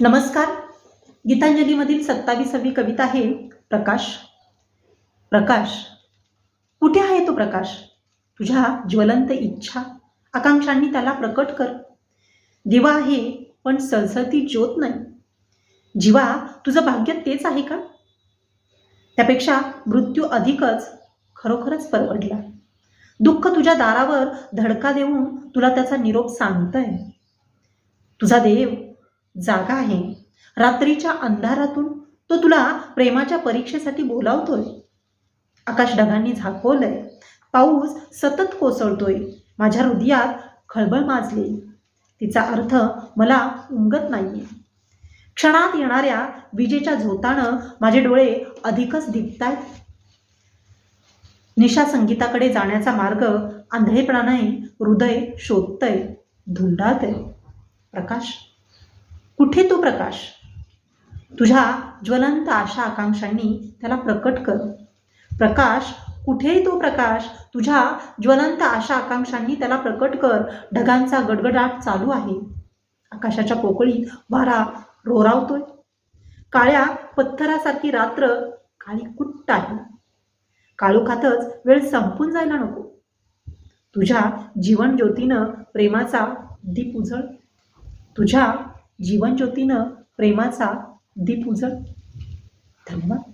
नमस्कार. गीतांजलीमधील सत्तावीसावी कविता आहे प्रकाश. प्रकाश कुठे आहे तो प्रकाश? तुझ्या ज्वलंत इच्छा आकांक्षांनी त्याला प्रकट कर. दिवा आहे पण सळसळती ज्योत नाही. जीवा तुझं भाग्य तेच आहे का? त्यापेक्षा मृत्यू अधिकच खरोखरच परवडला. दुःख तुझ्या दारावर धडका देऊन तुला त्याचा निरोप सांगतंय. तुझा देव जागा आहे. रात्रीच्या अंधारातून तो तुला प्रेमाच्या परीक्षेसाठी बोलावतोय. आकाश ढगांनी झाकवलंय पाऊस सतत कोसळतोय. माझ्या हृदयात खळबळ माजली. तिचा अर्थ मला उमगत नाहीये. क्षणात येणाऱ्या विजेच्या झोतानं माझे डोळे अधिकच दिपतायत. निशा संगीताकडे जाण्याचा मार्ग आंधळेपणाने हृदय शोधतय धुंडात प्रकाश कुठे तो प्रकाश? तुझ्या ज्वलंत आशा आकांक्षांनी त्याला प्रकट कर. प्रकाश कुठेही तो प्रकाश? तुझ्या ज्वलंत आशा आकांक्षांनी त्याला प्रकट कर. ढगांचा गडगडाट चालू आहे. आकाशाच्या पोकळीत वारा रोरावतोय. काळ्या पत्थरासारखी रात्र काळी कुट्ट आहे. काळोखातच वेळ संपून जायला नको. तुझ्या जीवन ज्योतीनं प्रेमाचा दीप उजळ. तुझ्या जीवन ज्योतीनं प्रेमाचा दीप उजळ. धन्यवाद.